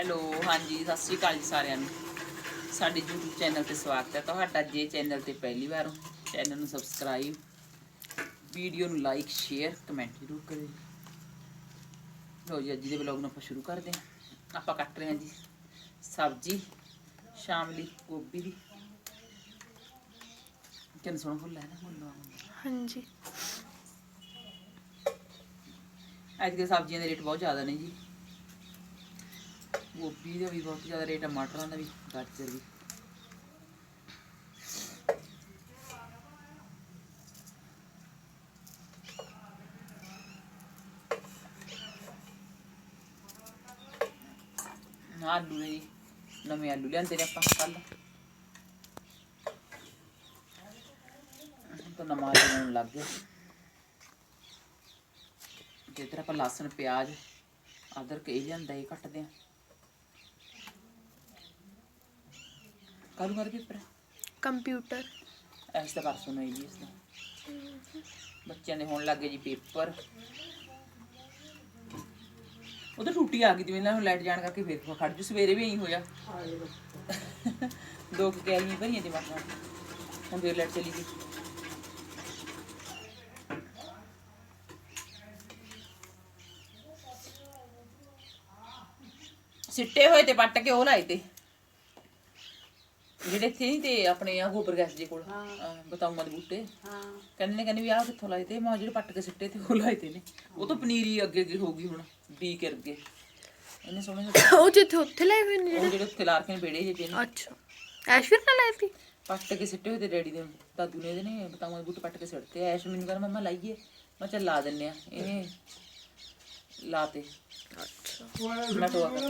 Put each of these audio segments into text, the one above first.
Hello ਹਾਂਜੀ ਸਤਿ ਸ਼੍ਰੀ ਅਕਾਲ ਜੀ ਸਾਰਿਆਂ ਨੂੰ। ਸਾਡੇ YouTube ਚੈਨਲ ਤੇ ਸਵਾਗਤ ਹੈ ਤੁਹਾਡਾ ਜੇ ਚੈਨਲ ਤੇ ਪਹਿਲੀ ਵਾਰ ਹੋ ਚੈਨਲ ਨੂੰ ਸਬਸਕ੍ਰਾਈਬ ਵੀਡੀਓ ਨੂੰ ਲਾਈਕ ਸ਼ੇਅਰ ਕਮੈਂਟ ਜ਼ਰੂਰ ਕਰਿਓ। ਲੋ ਜੀ ਅੱਜ ਦੇ ਵਲੌਗ ਨੂੰ ਆਪਾਂ ਸ਼ੁਰੂ ਕਰਦੇ ਹਾਂ। ਆਪਾਂ ਕੱਟ ਰਹੇ ਹਾਂ ਜੀ ਸਬਜ਼ੀ ਸ਼ਾਮ ਲਈ ਗੋਭੀ ਦੀ। ਕਿੰਨਾ ਸੋਹਣਾ ਫੁੱਲ ਹੈ ਨਾ ਮੁੱਲਾ ਹਾਂਜੀ। ਅੱਜ ਦੇ ਸਬਜ਼ੀਆਂ ਦੇ ਰੇਟ ਬਹੁਤ ਜ਼ਿਆਦਾ ਨੇ ਜੀ। ਗੋਭੀ ਦਾ ਵੀ ਬਹੁਤ ਜ਼ਿਆਦਾ ਰੇਟ ਹੈ ਟਮਾਟਰਾਂ ਦਾ ਵੀ ਗਾਜਰ ਵੀ ਆਲੂ ਨੇ ਜੀ ਨਵੇਂ ਆਲੂ ਲਿਆਂਦੇ ਨੇ ਆਪਾਂ ਕੱਲ ਤਾਂ ਨਵਾਂ ਆਲੂ ਲੈਣ ਲੱਗ ਗਏ ਤੇ ਇੱਧਰ ਆਪਾਂ ਲਸਣ ਪਿਆਜ਼ ਅਦਰਕ ਇਹ ਲਿਆਂਦਾ ਇਹ ਕੱਟਦੇ ਆ ਕਾਲੂ ਮਾਰ ਪੇਪਰ ਕੰਪਿਊਟਰ ਐਸ ਤਾਂ ਪਰਸੋਂ ਨੂੰ ਹੀ ਜੀ ਇਸ ਦਾ ਬੱਚਿਆਂ ਦੇ ਹੋਣ ਲੱਗੇ ਜੀ ਪੇਪਰ ਉਧਰ ਟੂਟੀ ਆ ਗਈ ਜਿਵੇਂ ਨਾ ਲਾਈਟ ਜਾਣ ਕਰਕੇ ਫੇਰ ਖੜ ਜੂ ਸਵੇਰੇ ਵੀ ਐਂ ਹੋਇਆ ਦੋ ਕੁ ਕੈਲੀਆਂ ਭਰੀਆਂ ਤੇ ਬਸ ਹੁਣ ਫੇਰ ਲਾਈਟ ਚਲੀ ਗਈ ਸਿੱਟੇ ਹੋਏ ਤੇ ਪੱਟ ਕੇ ਉਹ ਲਾਏ ਤੇ ਜਿਹੜੇ ਇੱਥੇ ਨਹੀਂ ਤੇ ਆਪਣੇ ਆ ਗੋਬਰ ਗੈਸ ਦੇ ਕੋਲ ਬਤਾਊਆਂ ਦੇ ਬੂਟੇ। ਕਹਿੰਦੇ ਨੇ ਕਹਿੰਦੇ ਵੀ ਆਹ ਕਿੱਥੋਂ ਲਾਏ ਤੇ ਮੈਂ ਜਿਹੜੇ ਪੱਟ ਕੇ ਸਿੱਟੇ ਤੇ ਉਹ ਲਾਏ ਤੇ ਨੇ। ਉਹ ਤਾਂ ਪਨੀਰੀ ਅੱਗੇ ਅੱਗੇ ਹੋ ਗਈ ਹੁਣ ਬੀ ਕਰ ਗਏ ਇਹਨੇ ਸੋਹਣੇ ਜਿਹੇ ਉਹ ਜਿੱਥੇ ਉੱਥੇ ਲਾਏ ਹੋਏ ਨੇ ਜਿਹੜੇ? ਉੱਥੇ ਲਾਰ ਕੇ ਬੇੜੇ ਜਿਹੇ ਨੇ। ਅੱਛਾ। ਐਸ਼ਵਰ ਨਾਲ ਲਾਈ ਸੀ? ਪੱਟ ਕੇ ਸਿੱਟੇ ਹੋਏ ਤੇ ਡੈਡੀ ਦੇ ਦਾਦੂ ਨੇ ਇਹਦੇ ਨੇ ਬਤਾਊਆਂ ਦੇ ਬੂਟੇ ਪੱਟ ਕੇ ਸਿੱਟਤੇ। ਐਸ਼ ਮੈਨੂੰ ਕਹਿੰਦਾ ਮੰਮਾ ਲਾਈਏ। ਮੈਂ ਚੱਲ ਲਾ ਦਿੰਨੇ ਆ। ਇਹਨੇ ਲਾਤੇ। ਮੈਂ ਟੋਆ ਕਰ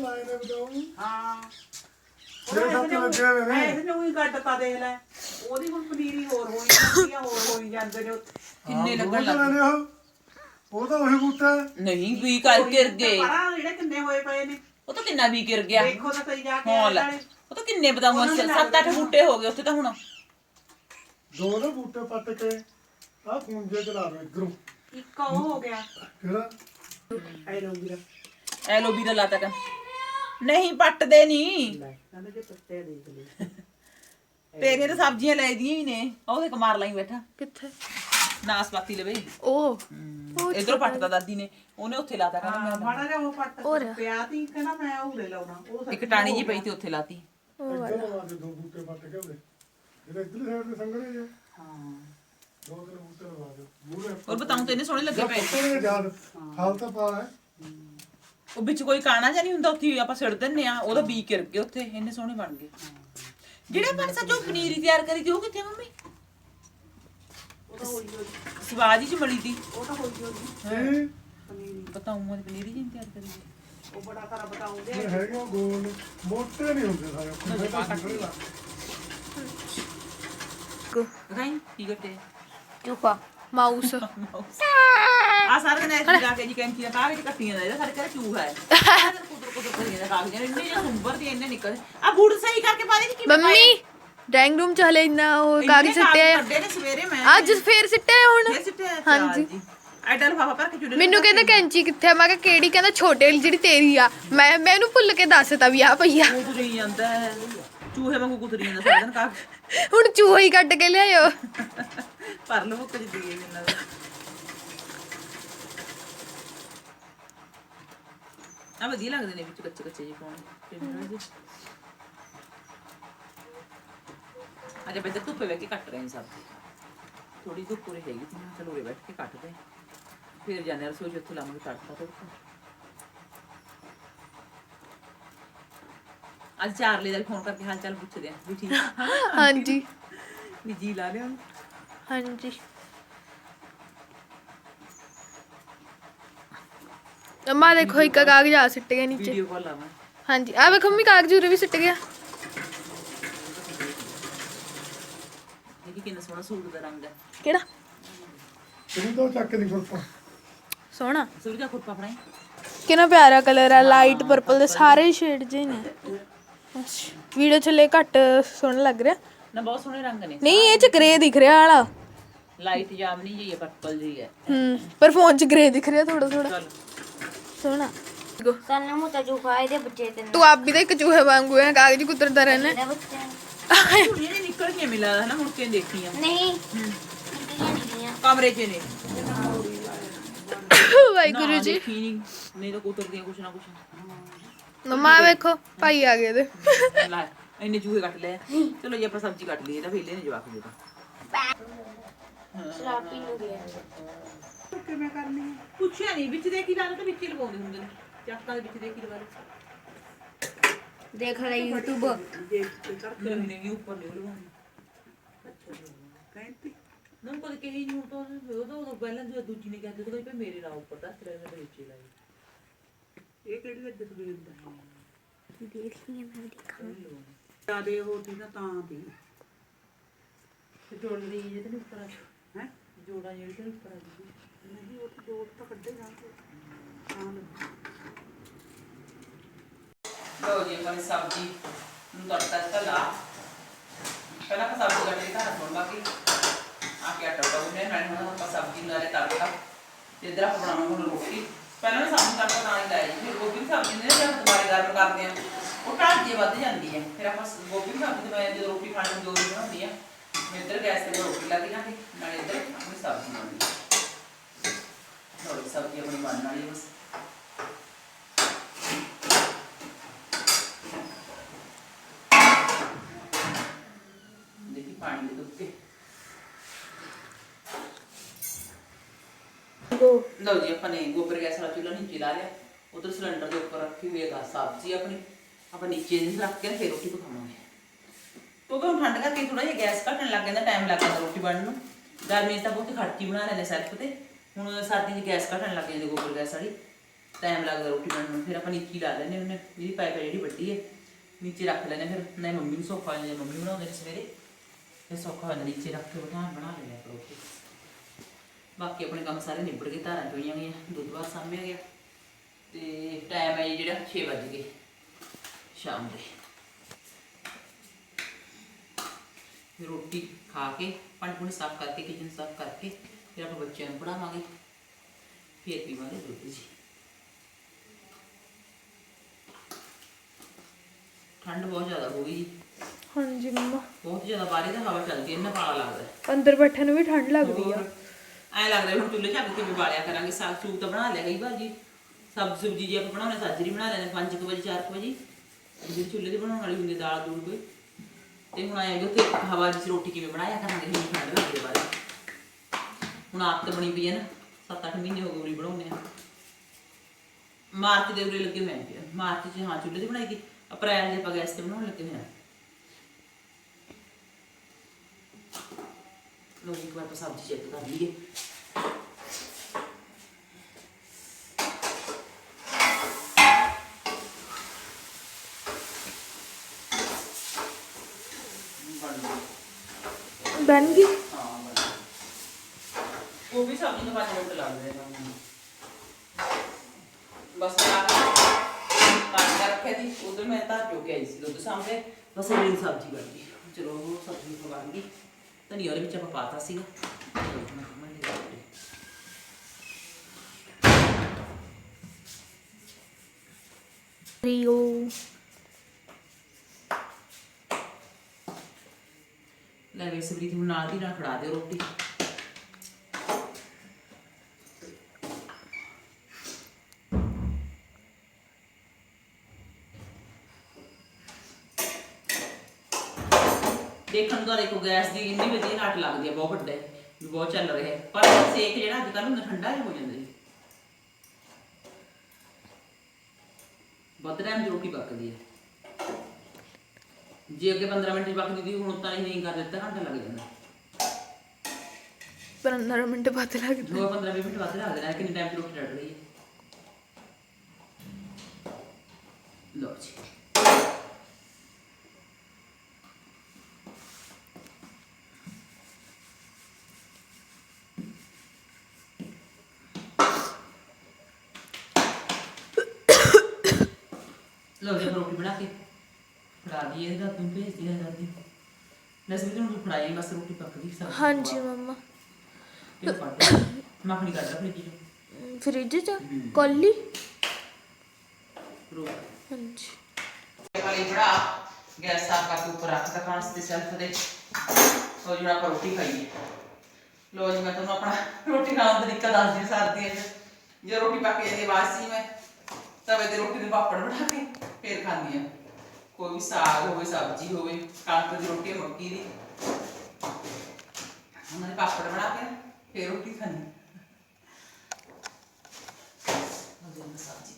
ਹਾਂ। ਜਿਹੜੇ ਸੱਤ ਲੱਗੇ ਹੋਏ ਨੇ ਇਹਦੇ ਨੂੰ। ਹੀ ਕੱਟਤਾ ਦੇਖ ਲੈ। ਉਹਦੀ ਹੁਣ ਪਨੀਰੀ ਹੋਰ ਹੋਈ ਜਾਂਦੀ ਆ ਹੋਰ ਹੋਈ ਜਾਂਦੇ ਨੇ। ਕਿੰਨੇ ਲੱਗਣ ਲੱਗ ਉਹ। ਉਹ ਤਾਂ ਉਹੀ ਬੂਟਾ ਹੈ। ਨਹੀਂ ਵੀ ਕਰ ਗਿਰ ਗਏ। ਪਰਾਂ ਜਿਹੜੇ ਕਿੰਨੇ ਹੋਏ ਪਏ ਨੇ। ਉਹ ਤਾਂ ਕਿੰਨਾ ਵੀ ਗਿਰ ਗਿਆ। ਦੇਖੋ ਤਾਂ ਸਹੀ ਜਾ ਕੇ ਹਾਂ ਲੈ। ਨਾਲੇ। ਉਹ ਤਾਂ ਕਿੰਨੇ ਬਤਾਊਆਂ ਸੱਤ ਅੱਠ ਬੂਟੇ ਹੋ ਗਏ ਉੱਥੇ ਤਾਂ ਹੁਣ। ਦੋ ਨਾ ਬੂਟੇ ਪੱਟ ਕੇ ਆ ਖੂੰਜੇ ਚਲਾ ਰਹੇ ਇਧਰੋਂ। ਇੱਕ ਉਹ ਹੋ ਗਿਆ। ਕਿਹੜਾ? ਐਲੋਵੀਰਾ ਐਲੋਵੀਰਾ ਲਾਤਾ ਕਰ। ਨਹੀਂ ਪੱਟਦੇ ਨਹੀਂ ਲੈ ਕਹਿੰਦੇ ਜੇ ਪੱਤੇ ਦੇਖ ਲੈ ਤੇਰੀਆਂ ਤਾਂ ਸਬਜ਼ੀਆਂ ਲੈ ਦੀਆਂ ਹੀ ਨੇ ਉਹਦੇ ਕਮਾਰ ਲਾਈ ਬੈਠਾ। ਕਿੱਥੇ? ਨਾਸਪਾਤੀ ਲਵੇ। ਉਹ ਇਧਰੋਂ ਪੱਟਦਾ ਦਾਦੀ ਨੇ ਉਹਨੇ ਉੱਥੇ ਲਾਤਾ ਕਹਿੰਦਾ ਮੈਂ ਮਾੜਾ ਜਿਹਾ ਉਹ ਪੱਟ ਹੋਰ। ਪਿਆ ਤੀ ਕਹਿੰਦਾ ਮੈਂ ਉਰੇ ਲਾਉਣਾ ਉਹ ਇੱਕ ਟਾਣੀ ਜੀ ਪਈ ਤੇ ਉੱਥੇ ਲਾਤੀ। ਇੱਧਰ ਲਵਾ ਦੇ ਦੋ ਬੂਟੇ ਪੱਟ ਕੇ ਉਹਦੇ। ਜਿਹੜੇ ਇੱਧਰਲੀ ਸਾਈਡ ਤੇ ਸੰਗਣੇ ਆ। ਹਾਂ। ਦੋ ਤਿੰਨ ਬੂਟੇ ਲਵਾ ਦੇ ਮੂਰੇ ਹੋਰ ਬਤਾਉਂ ਤੇ ਇਹਨੇ ਸੋਹਣੇ ਲੱਗੇ ਪਏ। ਪੱਤੇ ਨੇ ਯਾਦ ਹਾਲ ਤਾਂ ਪਾ ਹੈ। ਉਹ ਵਿੱਚ ਕੋਈ ਕਾਣਾ ਜਾਂ ਨਹੀਂ ਹੁੰਦਾ ਉੱਥੇ ਹੀ ਆਪਾਂ ਸਿੜ ਦਿੰਨੇ ਆ ਉਹਦਾ ਬੀ ਗਿਰ ਗਏ ਉੱਥੇ ਇੰਨੇ ਸੋਹਣੇ ਬਣ ਗਏ। ਜਿਹੜੇ ਪਰ ਸੱਚੋ ਪਨੀਰੀ ਤਿਆਰ ਕਰੀ ਤੀ ਉਹ ਕਿੱਥੇ ਆ ਮੰਮੀ? ਉਹ ਤਾਂ ਹੋਈ ਹੋਈ ਸਵਾਦ ਹੀ ਚ ਮਲੀ ਤੀ ਉਹ ਤਾਂ ਹੋਈ ਹੋਈ। ਇਹ ਪਨੀਰੀ। ਬਤਾਉਂ ਦੀ ਪਨੀਰੀ ਜੀ ਨੀ ਤਿਆਰ ਕਰੀ। ਤੀ। ਉਹ ਬੜਾ ਸਾਰਾ ਬਤਾਉਂਦੇ ਇਹ ਹੈਗੇ ਉਹ ਗੋਲ ਮੋਟੇ ਨਹੀਂ ਹੁੰਦੇ ਸਾਰੇ। ਖੁੱਲੇ ਤਾਂ ਸੰਗਣੇ ਲਾ ਰਾਈ ਕੀ। ਕਰਦੇ ਚੁਪਾ ਮਾਊਸ। ਆ ਸਾਰੇ ਦਿਨ ਐਸੀ ਜਾ ਕੇ ਜੀ ਕੈਂਚੀ ਦਾ ਕਾਗਜ਼ ਕੱਟੀਆਂ ਦਾ ਇਹਦਾ ਸਾਡੇ ਘਰੇ ਚੂਹਾ ਹੈ। ਕੁਦਰ ਕੁਦਰ ਕਰੀ ਜਾਂਦਾ ਕਾਗਜ਼ ਇੰਨੇ ਜਿਹਾ ਸੁੰਬਰ ਦੀ ਇੰਨੇ ਨਿਕਲ ਆ ਬੂਟ ਸਹੀ ਕਰਕੇ ਪਾ ਦੇ ਕਿ ਕਿਵੇਂ ਮੰਮੀ ਡਰਾਇੰਗ ਰੂਮ ਚ ਹਲੇ ਇੰਨਾ ਉਹ ਕਾਗਜ਼ ਸਿੱਟਿਆ ਆ। ਕੱਢੇ ਨੇ ਸਵੇਰੇ ਮੈਂ। ਅੱਜ ਫੇਰ ਸਿੱਟਿਆ ਹੁਣ? ਹਾਂਜੀ। ਐਡਾ ਲਫਾਫਾ ਭਰ ਕੇ ਚੁੱਲੇ ਮੈਨੂੰ ਕਹਿੰਦਾ ਕੈਂਚੀ ਕਿੱਥੇ ਆ? ਮੈਂ ਕਿਹਾ ਕਿਹੜੀ? ਕਹਿੰਦਾ ਛੋਟੇ ਵਾਲੀ ਜਿਹੜੀ ਤੇਰੀ ਆ। ਮੈਂ ਮੈਂ ਇਹਨੂੰ ਭੁੱਲ ਕੇ ਦੱਸਤਾ ਵੀ ਆ ਪਈ ਆ। ਕੁਤਰੀ ਜਾਂਦਾ ਹੈ। ਚੂਹੇ ਵਾਂਗੂ ਕੁਤਰੀ ਜਾਂਦਾ ਸਾਰਾ ਦਿਨ ਕਾਗਜ਼ ਹੁਣ ਚੂਹਾ ਹੀ ਕੱਢ ਕੇ ਲਿਆਇਓ। ਭਰ ਲਵੋ ਕੁਝ ਦੀਏ ਇਹਨਾਂ ਆ ਵਧੀਆ ਲੱਗਦੇ ਨੇ ਵਿੱਚ ਕੱਚੇ ਕੱਚੇ ਜਿਹੇ ਪਾਉਣੇ। ਅੱਜ ਬੈਠੇ ਧੁੱਪੇ ਬੈਠ ਕੇ ਕੱਟ ਰਹੇ ਨੇ ਸਬਜ਼ੀ। ਥੋੜੀ ਧੁੱਪ ਉਰੇ ਹੈਗੀ ਸੀ ਮੈਂ ਚਲੋ ਉਰੇ ਬੈਠ ਕੇ ਕੱਟਦੇ ਫਿਰ ਜਾਂਦੇ ਹਾਂ ਰਸੋਈ 'ਚ ਉੱਥੇ ਲਾਵਾਂਗੇ ਤੜਕਾ ਤੜਕਾ ਅੱਜ ਚਾਰਲੀ ਦਾ ਫੋਨ ਕਰਕੇ ਹਾਲ ਚਾਲ ਪੁੱਛਦੇ ਆ ਵੀ ਠੀਕ? ਹਾਂਜੀ। ਵੀ ਜੀ ਲਾ ਲਿਆ ਹਾਂਜੀ। ਅਮਾ ਦੇਖੋ ਇੱਕ ਕਾਗਜ਼ ਆ ਸਿੱਟ ਗਿਆ ਨੀਚੇ। ਵੀਡੀਓ ਕਾਲ ਲਾਵਾਂ ਹਾਂਜੀ ਆ ਵੇਖੋ ਮੰਮੀ ਕਾਗਜ਼ ਉਰੇ ਵੀ ਸਿੱਟ ਗਿਆ। ਦੇਖੀ ਕਿੰਨਾ ਸੋਹਣਾ ਸੂਟ ਦਾ ਰੰਗ ਹੈ। ਕਿਹੜਾ? ਤੈਨੂੰ ਤਾਂ ਚੱਕ ਨਹੀਂ ਫੁੱਟਾ ਸੋਹਣਾ। ਸੂਟ ਦਾ ਖੁਰਪਾ ਫੜਾਈ। ਕਿੰਨਾ ਪਿਆਰਾ ਕਲਰ ਆ ਲਾਈਟ ਪਰਪਲ ਦੇ ਸਾਰੇ ਸ਼ੇਡ ਜਿਹੇ ਨੇ। ਵੀਡੀਓ ਚ ਲੈ ਘੱਟ ਸੋਹਣਾ ਲੱਗ ਰਿਹਾ। ਨਾ ਬਹੁਤ ਸੋਹਣੇ ਰੰਗ ਨੇ। ਨਹੀਂ ਇਹ ਚ ਗ੍ਰੇ ਦਿਖ ਰਿਹਾ ਵਾਲਾ। ਲਾਈਟ ਜਾਮਨੀ ਜਿਹੀ ਹੈ ਪਰਪਲ ਜਿਹੀ ਹੈ। ਹੂੰ ਪਰ ਫੋਨ ਚ ਗ੍ਰੇ ਦਿਖ ਰਿਹਾ ਥੋੜਾ ਥੋੜਾ ਚਲ। ਸੋਹਣਾ। ਸਾਨੂੰ ਮੁੱਤਾ ਚੂਹਾ ਇਹਦੇ ਬੱਚੇ ਤੇ ਤੂੰ ਆਪ ਵੀ ਤਾਂ ਇੱਕ ਚੂਹੇ ਵਾਂਗੂ ਹੈ ਕਾਗਜ਼ ਕੁਤਰਦਾ ਰਹਿਣਾ ਇਹਦੇ ਬੱਚੇ ਕੁੜੀਆਂ ਨੇ ਨਿਕਲ ਕੇ ਮਿਲਾ ਨਾ ਮੁੜ ਕੇ ਨੀ ਦੇਖੀਆਂ? ਨਹੀਂ। ਨਿਕਲੀਆਂ ਨਿਕਲੀਆਂ ਕਮਰੇ 'ਚ ਨੇ। ਵਾਹਿਗੁਰੂ ਜੀ। ਨੀ। ਨਹੀਂ ਤਾਂ ਕੁਤਰਦੀਆਂ ਕੁਛ ਨਾ ਕੁਛ। ਮਮਾ ਵੇਖੋ ਭਾਈ ਆ ਗਏ ਦੇ ਲੈ ਇੰਨੇ ਚੂਹੇ ਕੱਟ ਲਏ। ਚਲੋ ਜੀ ਆਪਾਂ ਸਬਜ਼ੀ ਕੱਟ ਲਈਏ ਤਾਂ ਵੇਲੇ ਨੇ ਜਵਾਕ ਦੇ ਤਾਂ। ਸ਼ਰਾਬ ਪੀਣ ਨੂੰ ਗਿਆ ਕਿਵੇਂ ਕਰਨੀ ਹੈ ਪੁੱਛਿਆ ਨਹੀਂ ਵਿੱਚ ਦੇ ਕੀ ਲਾਣਾ ਤਾਂ ਵਿੱਚ ਹੀ ਲਗਾਉਂਦੇ ਹੁੰਦੇ ਨੇ। ਚੱਕਾਂ ਦੇ ਵਿੱਚ ਦੇ ਕੀ ਲਗਾ ਦੇਖ ਲੈ YouTube ਦੇਖ ਕੇ ਕਰ ਲੈਣੇ ਵੀ ਉੱਪਰ ਨਹੀਂ ਲਗਾਉਂਦੇ। ਕਹਿੰਦੀ ਨਾ ਕਦੇ ਕਹੀ ਨਹੀਂ ਹੁੰਦਾ ਉਹਦਾ ਉਹ ਪਹਿਲਾਂ ਜੋ ਦੂਜੀ ਨੇ ਕਹਿੰਦੇ ਤਾਂ ਕੋਈ ਮੇਰੇ ਨਾਲ ਉੱਪਰ ਦੱਸ ਰਿਹਾ ਮੈਂ ਵਿੱਚ ਹੀ ਲਾਈ। ਇਹ ਕਿਹੜੀ ਅੱਜ ਸਵੇਰ ਦਾ ਹੈ ਦੇਖ ਲਈ ਮੈਂ ਦੇਖਾਂ। ਜਿਆਦੇ ਹੋਤੀ ਨਾ ਤਾਂ ਦੀ। ਤੇ ਜੋੜ ਲਈ ਜੇ ਤੇ ਉੱਪਰ ਆ। ਹੈ? ਜੋੜਾਂ ਜਿਹੜੇ ਤੇ ਉੱਪਰ ਆ ਜੀ ਨਹੀਂ ਉਹ ਤਾਂ ਜੋੜ ਤਾਂ ਕੱਢੇ ਜਾਂਦੇ ਤਾਂ। ਲਓ ਜੀ ਆਪਾਂ ਨੇ ਸਬਜ਼ੀ ਨੂੰ ਤੜਕਾ ਦਿੱਤਾ ਲਾ। ਪਹਿਲਾਂ ਆਪਾਂ ਸਬਜ਼ੀ ਕੱਟ ਕੇ ਧਾਰਾ ਫੋੜ ਬਾਕੀ ਆ ਕੇ ਆਟਾ ਪਾਉਂਦੇ ਨਾਲ ਹੁਣ ਆਪਾਂ ਸਬਜ਼ੀ ਨੂੰ ਨਾਲੇ ਤੜਕਾ। ਤੇ ਇਧਰ ਆਪਾਂ ਬਣਾਵਾਂਗੇ ਹੁਣ ਰੋਟੀ। ਪਹਿਲਾਂ ਮੈਂ ਸਬਜ਼ੀ ਤੜਕਾ ਨਾਲ ਹੀ ਲਾਈ ਫਿਰ ਗੋਭੀ ਦੀ ਸਬਜ਼ੀ ਨੇ ਜਦ ਦੁਬਾਰਾ ਗਰਮ ਕਰਦੇ ਆ ਉਹ ਜੇ ਵੱਧ ਜਾਂਦੀ ਹੈ। ਫਿਰ ਆਪਾਂ ਗੋਭੀ ਦੀ ਸਬਜ਼ੀ ਤੇ ਮੈਂ ਜਦੋਂ ਰੋਟੀ ਖਾਣੀ ਨੂੰ ਦੋ ਦਿਨ ਬਣਾਉਂਦੀ ਆ ਇੱਧਰ ਗੈਸ ਤੇ ਰੋਟੀ ਲਾ ਕੇ ਨਾ ਨਾਲੇ ਇੱਧਰ ਆਪਣੀ ਸਬਜ਼ੀ ਬਣਾਉਣੀ ਲਓ ਜੀ, ਸਬਜ਼ੀ ਆਪਣੀ ਬਣਨ ਵਾਲੀ ਬਸ। ਦੇਖੀ ਪਾਣੀ ਦੇ ਦੁੱਤੇ ਲਓ ਜੀ ਆਪਾਂ ਨੇ ਗੋਬਰ ਗੈਸ ਵਾਲਾ ਚੁੱਲ੍ਹਾ ਨੀਚੇ ਲਾ ਲਿਆ। ਉਧਰ ਸਿਲੰਡਰ ਦੇ ਉੱਪਰ ਰੱਖੀ ਹੋਈ ਹੈ ਗਾ ਸਬਜ਼ੀ ਆਪਣੀ। ਆਪਾਂ ਨੀਚੇ ਰੱਖ ਕੇ ਫਿਰ ਰੋਟੀ ਪਕਾਵਾਂਗੇ। ਕਿਉਂਕਿ ਹੁਣ ਠੰਡ ਕਰਕੇ ਥੋੜਾ ਜਿਹਾ ਗੈਸ ਘਟਣ ਲੱਗ ਜਾਂਦਾ ਟਾਈਮ ਲੱਗਦਾ ਰੋਟੀ ਬਣਨ ਨੂੰ। ਗਰਮੀ 'ਚ ਤਾਂ ਬਹੁਤ ਖੜਤੀ ਬਣਾ ਲੈਂਦੇ ਸੈਲਫ ਤੇ। ਹੁਣ ਸਰਦੀ 'ਚ ਗੈਸ ਘਟਣ ਲੱਗ ਜਾਂਦੀ ਗੋਬਰ ਗੈਸ ਵਾਲੀ। ਟਾਈਮ ਲੱਗਦਾ ਰੋਟੀ ਬਣਨ ਨੂੰ, ਫਿਰ ਆਪਾਂ ਨੀਚੇ ਲਾ ਲੈਂਦੇ ਉਹਨੇ ਜਿਹੜੀ ਪਾਈਪ ਜਿਹੜੀ ਵੱਡੀ ਹੈ, ਨੀਚੇ ਰੱਖ ਲੈਂਦੇ ਫਿਰ ਨਾ ਮੰਮੀ ਨੂੰ ਸੌਖਾ ਹੋ ਜਾਂਦਾ, ਮੰਮੀ ਬਣਾਉਂਦੇ ਨੇ ਸਵੇਰੇ। ਫਿਰ ਸੌਖਾ ਹੋ ਜਾਂਦਾ, ਨੀਚੇ ਰੱਖ ਕੇ ਬਣਾ ਬਣਾ ਲੈਂਦੇ ਆਪਾਂ ਰੋਟੀ। ਬਾਕੀ ਆਪਣੇ ਕੰਮ ਸਾਰੇ ਨਿਬੜ ਗਏ, ਧਾਰਾਂ ਚੋਈਆਂ ਗਈਆਂ ਦੁੱਧ ਬਾਰ ਸਾਂਭਿਆ ਗਿਆ। ਤੇ ਟਾਈਮ ਹੈ ਜੀ ਜਿਹੜਾ 6 ਵਜ ਗਏ, ਸ਼ਾਮ ਦੇ ਫਿਰ ਰੋਟੀ ਖਾ ਕੇ ਭਾਂਡੇ ਭੂੰਡੇ ਸਾਫ਼ ਕਰਕੇ ਕਿਚਨ ਸਾਫ਼ ਕਰਕੇ ਫਿਰ ਆਪਾਂ ਬੱਚਿਆਂ ਨੂੰ ਪੜਾਵਾਂਗੇ ਫਿਰ ਪੀਵਾਂਗੇ ਦੁੱਧ ਜੀ। ਠੰਡ ਬਹੁਤ ਜ਼ਿਆਦਾ ਹੋ ਗਈ ਜੀ। ਹਾਂਜੀ ਮਮਾ। ਬਹੁਤ ਜ਼ਿਆਦਾ ਬਾਹਰ ਤਾਂ ਹਵਾ ਚੱਲਦੀ ਇੰਨਾ ਪਾਲਾ ਲੱਗਦਾ ਅੰਦਰ ਬੈਠਣ ਨੂੰ ਵੀ ਠੰਡ ਲੱਗਦੀ ਆ। ਐ ਲੱਗਦਾ ਹੁਣ ਚੁੱਲ੍ਹੇ ਚੱਕ ਕੇ ਵੀ ਬਾਲਿਆ ਕਰਾਂਗੇ ਸਾਗ ਸੂਗ ਤਾਂ ਬਣਾ ਲਿਆ ਕਈ ਵਾਰ ਜੀ। ਸਬਜ਼ੀ ਸੁਬਜੀ ਜੀ ਆਪਾਂ ਬਣਾਉਣੇ ਸਾਜਰੀ ਬਣਾ ਲੈਣੇ 5 ਵਜੇ 4 ਵਜੇ। ਜਿਹੜੀ ਚੁੱਲ੍ਹੇ ਤੇ ਬਣਾਉਣ ਵਾਲੀ ਹੁੰਦੀ ਦਾਲ ਦੂਲ ਕੋਈ। ਤੇ ਹੁਣ ਆਏ ਉੱਥੇ ਹਵਾ ਵਿੱਚ ਰੋਟੀ ਕਿਵੇਂ ਬਣਾਇਆ ਕਰਾਂਗੇ, ਹੁਣ ਠੰਡ ਲੱਗਦੀ ਹੈ ਬਾਰੇ ਹੁਣ ਆਦਤ ਬਣੀ ਪਈ ਹੈ ਨਾ 7-8 ਮਹੀਨੇ ਹੋ ਗਏ ਉਰੀ ਬਣਾਉਂਦੇ ਆ। ਮਾਰਚ ਦੇ ਉਰੇ ਲੱਗੇ ਹੋਏ ਆ ਮਾਰਚ 'ਚ ਹਾਂ, ਚੁੱਲ੍ਹੇ ਤੇ ਬਣਾਈ ਗਈ ਅਪ੍ਰੈਲ ਦੇ ਆਪਾਂ ਗੈਸ ਤੇ ਬਣਾਉਣ ਲੱਗੇ ਹੋਏ ਆ। ਲੋ ਇੱਕ ਵਾਰ ਆਪਾਂ ਸਬਜ਼ੀ ਚੈੱਕ ਕਰ ਲਈਏ ਬਣ ਗਈ ਬਣ ਗਈ ਹਾਂ ਬਣ ਗਈ ਉਹ ਵੀ ਸਬਜ਼ੀ ਨੂੰ 5 ਮਿੰਟ ਲੱਗਦੇ ਨੇ ਸਾਨੂੰ। ਬਸ ਆ ਤਾਂ ਰੱਖਿਆ ਦੀ ਉਧਰ ਮੈਂ ਤਾਂ ਜੋ ਕੇ ਆਈ ਸੀ ਦੁੱਧ ਸਾਹਮਣੇ। ਬਸ ਇਹ ਸਬਜ਼ੀ ਬਣ ਗਈ। ਚਲੋ ਉਹ ਸਬਜ਼ੀ ਬਣ ਗਈ। ਧਨੀਆ ਉਹਦੇ ਵਿੱਚ ਆਪਾਂ ਪਾਤਾ ਸੀਗਾ ਮੈਂ ਮੈਂ ਲੈ ਵੇ ਸਬਰੀ ਤੂੰ ਨਾਲ ਦੀ ਨਾਲ ਖੜਾ ਦਿਓ ਰੋਟੀ। ਦੇਖਣ ਤੋਂ ਦੇਖੋ ਗੈਸ ਦੀ ਇੰਨੀ ਵਧੀਆ ਹੱਟ ਲੱਗਦੀ ਹੈ, ਬਹੁਤ ਵੱਡਾ ਵੀ ਬਹੁਤ ਚੱਲ ਰਿਹਾ ਪਰ ਸੇਕ ਜਿਹੜਾ ਅੱਜ ਕੱਲ੍ਹ ਹੁੰਦਾ ਠੰਡਾ ਜਿਹਾ ਹੋ ਜਾਂਦਾ ਜੀ। ਵੱਧ ਟਾਈਮ 'ਚ ਰੋਟੀ ਪੱਕਦੀ ਹੈ। ਜੇ ਅੱਗੇ 15 ਮਿੰਟ ਪੱਕਦੀ ਸੀ ਹੁਣ ਤਾਂ ਨਹੀਂ ਕਰ ਦਿੱਤਾ ਘੰਟਾ ਲੱਗ ਜਾਂਦਾ। 15 ਮਿੰਟ ਬਾਅਦ ਲੱਗਦਾ ਦੋ 15 20 ਮਿੰਟ ਵੱਧ ਲੱਗਦੇ ਨੇ ਕਿੰਨੇ ਟਾਈਮ ਰੋਟੀ ਡੜ ਰਹੀ ਹੈ? ਲਓ ਜੀ। ਲਓ ਜੀ ਰੋਟੀ ਬਣਾ ਕੇ। ਫੜਾ ਦਈਏ ਇਹਦਾ ਤੂੰ ਭੇਜ ਦਿਆ ਜਾਂਦੀ ਨਸਬੀ ਨੂੰ ਫੜਾਈ ਬਸ ਰੋਟੀ ਪੱਕ ਗਈ ਸਭ ਹਾਂਜੀ ਮਮਾ। ਇਹ ਕੱਢ ਮੱਖਣੀ ਕੱਢ ਫ੍ਰਿਜ ਚੋਂ ਫ੍ਰਿਜ ਚ? ਕੋਲੀ? ਰੋਕ ਹਾਂਜੀ। ਵਾਲੀ ਬੜਾ ਗੈਸ ਸਾਫ਼ ਕਰਕੇ ਉੱਪਰ ਰੱਖ ਤਾ ਖਾਣ ਦੇ ਸੈਲਫ ਦੇ। ਹੋ ਜੂਣਾ ਆਪਾਂ ਰੋਟੀ ਖਾਈਏ। ਲੋ ਜੀ ਮੈਂ ਤੁਹਾਨੂੰ ਆਪਣਾ ਰੋਟੀ ਖਾਣ ਦਾ ਤਰੀਕਾ ਦੱਸਦੀ ਸਰਦੀਆਂ 'ਚ ਜੇ ਰੋਟੀ ਪੱਕ ਜਾਂਦੀ ਬਾਅਦ ਸੀ ਮੈਂ ਤਵੇ ਤੇ ਰੋਟੀ ਦੇ ਪਾਪੜ ਬਣਾ ਕੇ ਫੇਰ ਖਾਂਦੀ ਆ। ਕੋਈ ਵੀ ਸਾਗ ਹੋਵੇ, ਸਬਜ਼ੀ ਹੋਵੇ, ਕਣਕ ਦੀ ਰੋਟੀ, ਮੱਕੀ ਦੀ। ਉਹਨਾਂ ਦੇ ਪਾਪੜ ਬਣਾ ਕੇ ਫੇਰ ਰੋਟੀ ਖਾਂਦੀ ਉਹਦੇ ਨਾਲ ਸਬਜ਼ੀ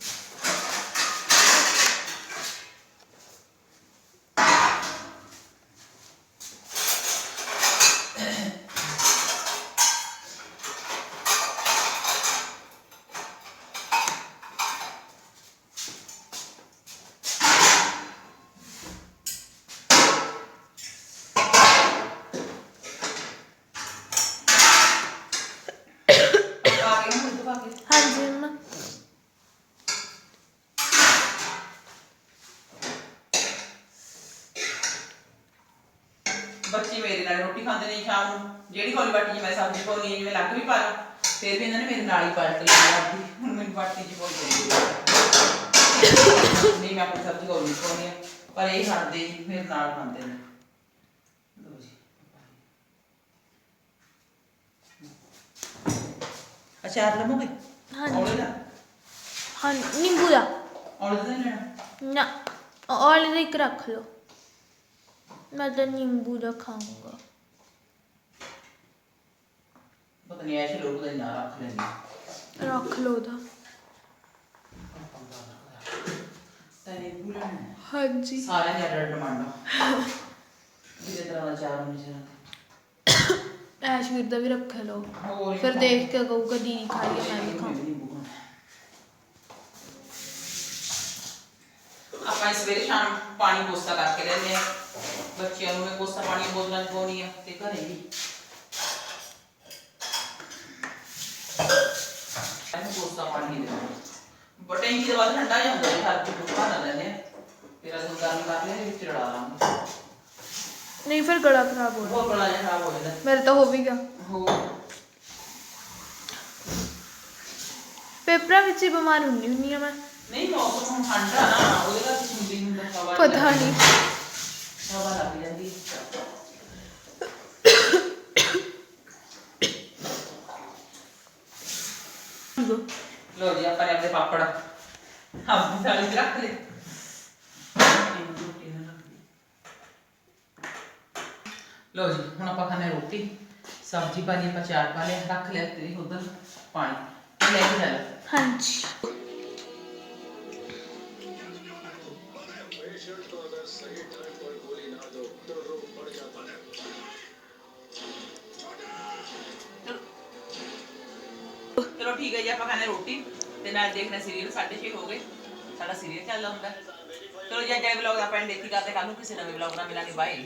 ਆ ਗਏ ਹੁਣ ਦੁੱਧ ਪਾ ਕੇ ਹਾਂਜੀ ਮੰਮਾ ਬੱਚੇ ਮੇਰੇ ਨਾਲ ਰੋਟੀ ਖਾਂਦੇ ਨੇ ਸ਼ਾਮ ਨੂੰ ਜਿਹੜੀ ਹੌਲੀ ਬਾਟੀ ਮੈਂ ਸਬਜ਼ੀ ਪਾਉਣੀ ਹੈ ਜਿਵੇਂ ਲੱਗ ਵੀ ਪਾ ਲਾਂ ਫਿਰ ਵੀ ਇਹਨਾਂ ਨੇ ਮੇਰੇ ਨਾਲ ਹੀ ਪਲਟ ਲਈ ਆਪਦੀ ਹੁਣ ਮੈਨੂੰ ਬਾਟੀ 'ਚ ਪਾਉਣੀ ਚਾਹੀਦੀ ਨਹੀਂ ਮੈਂ ਆਪਣੀ ਸਬਜ਼ੀ ਹੌਲੀ ਪਾਉਣੀ ਹੈ ਪਰ ਇਹ ਹਟਦੇ ਹੀ ਮੇਰੇ ਨਾਲ ਖਾਂਦੇ ਨੇ। ਜੀ। ਅਚਾਰ ਲਮੋਗੇ ਹਾਂਜੀ। ਔਲੇ ਦਾ? ਹਾਂ ਨਿੰਬੂ ਦਾ। ਔਲੇ ਦਾ ਨਹੀਂ ਲੈਣਾ? ਨਾ ਔਰ ਇਹਦਾ ਇੱਕ ਰੱਖ ਲਓ। ਮੈਂ ਤਾਂ ਨਿੰਬੂ ਦਾ ਖਾਊਂਗਾ। ਪਤਾ ਨਹੀਂ ਐਸੇ ਲੋਕ ਦਾ ਨਾ ਰੱਖ ਲੈਂਦੇ। ਰੱਖ ਲਓ ਦਾ ਤਨੇ ਬੁਲਾਣਾ ਹਾਂਜੀ। ਸਾਰਿਆਂ ਦੇ ਅੱਡ ਡਿਮਾਂਡ ਜਿਹਦੇ ਤਰ੍ਹਾਂ ਦਾ ਚਾਰ ਹੋਣੇ ਚਾਹੀਦੇ ਐਸ਼ਵੀਰ ਦਾ ਵੀ ਰੱਖ ਲਓ। ਹੋਰ ਫਿਰ ਦੇਖ ਕੇ ਕਹੂਗਾ ਦੀਦੀ ਖਾ ਲਈ ਮੈਂ ਵੀ ਖਾਂ ਆਪਾਂ ਇਸ ਵੇਲੇ ਸ਼ਾਮ ਪਾਣੀ ਕੋਸਾ ਕਰਕੇ ਲੈਂਦੇ ਆ। ਬੱਚਿਆਂ ਨੂੰ ਮੈਂ ਕੋਸਾ ਪਾਣੀ ਬੋਤਲਾਂ ਚ ਪਾਉਣੀ ਆ ਤੇ ਘਰੇ ਵੀ ਇਹਨੂੰ ਕੋਸਾ ਪਾਣੀ ਦੇ ਦੇਣਾ ਬਟੈਂਕੀ ਦੇ ਬਾਅਦ ਠੰਡਾ ਜਾਂਦਾ ਹੈ ਹਰ ਚੀਜ਼ ਨੂੰ ਨਾ ਲੈਂਦੇ ਆ ਫਿਰ ਅਸੀਂ ਗਰਮ ਕਰ ਲਿਆ ਵਿੱਚ ਰਲਾ ਲਾਂਗੇ। ਨਹੀਂ ਫਿਰ ਗਲਾ ਖਰਾਬ ਹੋ ਬਹੁਤ ਬੜਾ ਜਿਹਾ ਖਰਾਬ ਹੋ ਜਾਂਦਾ ਮੇਰਾ ਤਾਂ ਹੋ ਵੀ ਗਿਆ। ਹੋ ਪੇਪਰਾਂ ਵਿੱਚ ਹੀ ਬਿਮਾਰ ਹੁੰਨੀ ਹੁੰਨੀ ਆ ਮੈਂ। ਨਹੀਂ ਮੌਸਮ ਹੁਣ ਠੰਡਾ ਨਾ ਉਹਦੇ ਕਰਕੇ ਸੁਣਦੀ ਹੁੰਦਾ ਹਵਾ ਪਤਾ ਨਹੀਂ। ਹਵਾ ਲੱਗ ਜਾਂਦੀ ਹੈ। ਲੋ ਜੀ, ਆਪਾਂ ਨੇ ਆਪਣੇ ਪਾਪੜ ਆਪਣੀ ਥਾਲੀ 'ਚ ਰੱਖ ਲਏ। ਲੋ ਜੀ, ਹੁਣ ਆਪਾਂ ਖਾਣੇ ਰੋਟੀ। ਸਬਜ਼ੀ ਪਾ ਲਈ ਆਪਾਂ ਚਾਰ ਪਾ ਲਿਆ, ਰੱਖ ਲਿਆ ਤੇ ਉਧਰ ਪਾਣੀ। ਲੈ ਕੇ ਜਾ ਹਾਂਜੀ। ਚਲੋ ਠੀਕ ਹੈ ਜੀ, ਆਪਾਂ ਖਾਣੇ ਰੋਟੀ ਤੇ ਨਾਲ ਦੇਖਣਾ ਸੀਰੀਅਲ 6:30 ਹੋ ਗਏ। ਸਾਡਾ ਸੀਰੀਅਲ ਚੱਲਦਾ ਹੁੰਦਾ। ਚਲੋ ਜੀ, ਅੱਜ ਦਾ ਵਲੌਗ ਆਪਾਂ ਨੇ ਦੇਖੀ ਕਰਦੇ ਕੱਲ ਨੂੰ ਕਿਸੇ ਨਵੇਂ ਵਲੌਗ ਨਾਲ ਮਿਲਾਂਗੇ। ਬਾਏ